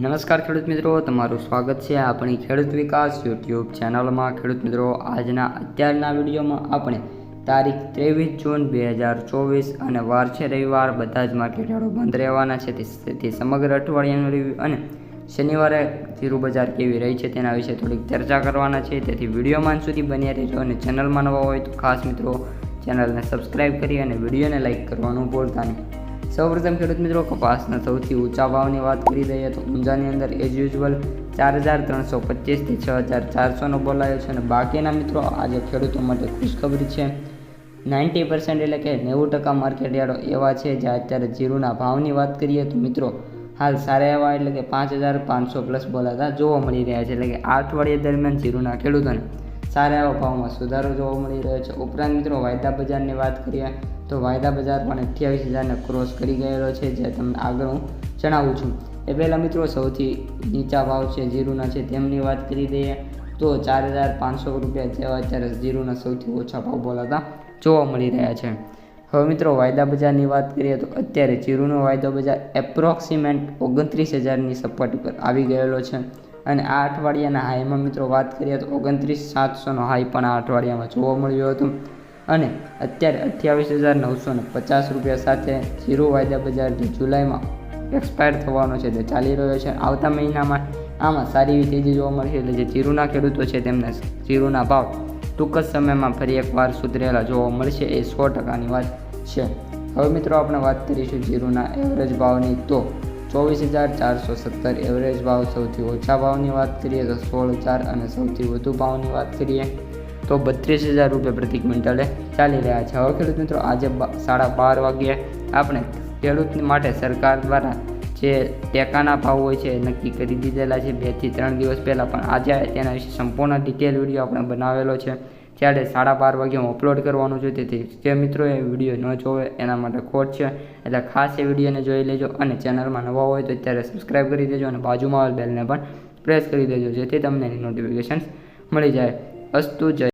નમસ્કાર ખેડૂત મિત્રો, તમારું સ્વાગત છે આપણી ખેડૂત વિકાસ યુટ્યુબ ચેનલમાં. ખેડૂત મિત્રો, આજના અત્યારના વિડીયોમાં આપણે તારીખ ત્રેવીસ જૂન બે હજાર ચોવીસ અને વાર છે રવિવાર. બધા જ માર્કેટયાર્ડો બંધ રહેવાના છે. તેથી સમગ્ર અઠવાડિયાનું રિવ્યુ અને શનિવારે ધીરુ બજાર કેવી રહી છે તેના વિશે થોડીક ચર્ચા કરવાના છે. તેથી વિડીયોમાં સુધી બન્યા રહેજો અને ચેનલમાં નવા હોય તો ખાસ મિત્રો, ચેનલને સબસ્ક્રાઈબ કરી અને વિડીયોને લાઇક કરવાનું ભૂલતા નહીં. સૌપ્રથમ ખેડૂત મિત્રો કપાસના સૌથી ઊંચા ભાવની વાત કરી દઈએ તો ઊંઝાની અંદર એઝ યુઝ્યુઅલ ચાર હજાર ત્રણસો પચીસથી છ હજાર ચારસોનો બોલાયો છે અને બાકીના મિત્રો આજે ખેડૂતો માટે ખુશખબરી છે. નાઇન્ટી પર્સન્ટ એટલે કે નેવું ટકા માર્કેટ યાર્ડો એવા છે જે અત્યારે જીરુના ભાવની વાત કરીએ તો મિત્રો હાલ સારા એવા એટલે કે પાંચ હજાર પાંચસો પ્લસ બોલાતા જોવા મળી રહ્યા છે. એટલે કે આ અઠવાડિયા દરમિયાન જીરુના ખેડૂતોને સારા એવા ભાવમાં સુધારો જોવા મળી રહ્યો છે. ઉપરાંત મિત્રો, વાયદા બજારની વાત કરીએ તો વાયદા બજાર પણ અઠ્યાવીસ હજારને ક્રોસ કરી ગયેલો છે, જે તમને આગળ હું જણાવું છું. એ પહેલાં મિત્રો, સૌથી નીચા ભાવ છે જીરુના છે. તેમની વાત કરી દઈએ તો ચાર હજાર પાંચસો રૂપિયા જેવા અત્યારે જીરુના સૌથી ઓછા ભાવ બોલાતા જોવા મળી રહ્યા છે. હવે મિત્રો, વાયદા બજારની વાત કરીએ તો અત્યારે જીરુનો વાયદો બજાર એપ્રોક્સિમેન્ટ ઓગણત્રીસ હજારની સપાટી પર આવી ગયેલો છે. અને આ અઠવાડિયાના હાઈમાં મિત્રો વાત કરીએ તો ઓગણત્રીસ સાતસોનો હાઈ પણ આ અઠવાડિયામાં જોવા મળ્યો હતો. અને અત્યારે અઠ્યાવીસ હજાર નવસો ને પચાસ રૂપિયા સાથે જીરો વાયદા બજાર જુલાઈમાં એક્સપાયર થવાનો છે તે ચાલી રહ્યો છે. આવતા મહિનામાં આમાં સારી એવી તેજી જોવા મળશે એટલે જે જીરુના ખેડૂતો છે તેમને જીરુના ભાવ ટૂંક જ સમયમાં ફરી એકવાર સુધરેલા જોવા મળશે એ સો ટકાની વાત છે. હવે મિત્રો આપણે વાત કરીશું જીરુના એવરેજ ભાવની. તો ચોવીસ હજાર ચારસો સત્તર એવરેજ ભાવ સૌથી ઓછા ભાવની વાત કરીએ તો સોળ હજાર અને સૌથી વધુ ભાવની વાત કરીએ તો બત્રીસ હજાર રૂપિયા પ્રતિ ક્વિન્ટલે ચાલી રહ્યા છે. હવે ખેડૂત મિત્રો, આજે સાડા બાર વાગ્યે આપણે ખેડૂત માટે સરકાર દ્વારા જે ટેકાના ભાવ હોય છે નક્કી કરી દીધેલા છે. બેથી ત્રણ દિવસ પહેલાં પણ આજે તેના વિશે સંપૂર્ણ ડિટેલ વીડિયો આપણે બનાવેલો છે. ત્યારે સાડા બાર વાગે હું અપલોડ કરવાનું છું, તેથી જે મિત્રોએ વીડિયો ન જોવે એના માટે ખોટ છે. એટલે ખાસ એ વિડીયોને જોઈ લેજો અને ચેનલમાં નવા હોય તો અત્યારે સબસ્ક્રાઈબ કરી દેજો અને બાજુમાં આવેલ બેલને પણ પ્રેસ કરી દેજો, જેથી તમને એની નોટિફિકેશન્સ મળી જાય. અસ્તુ જય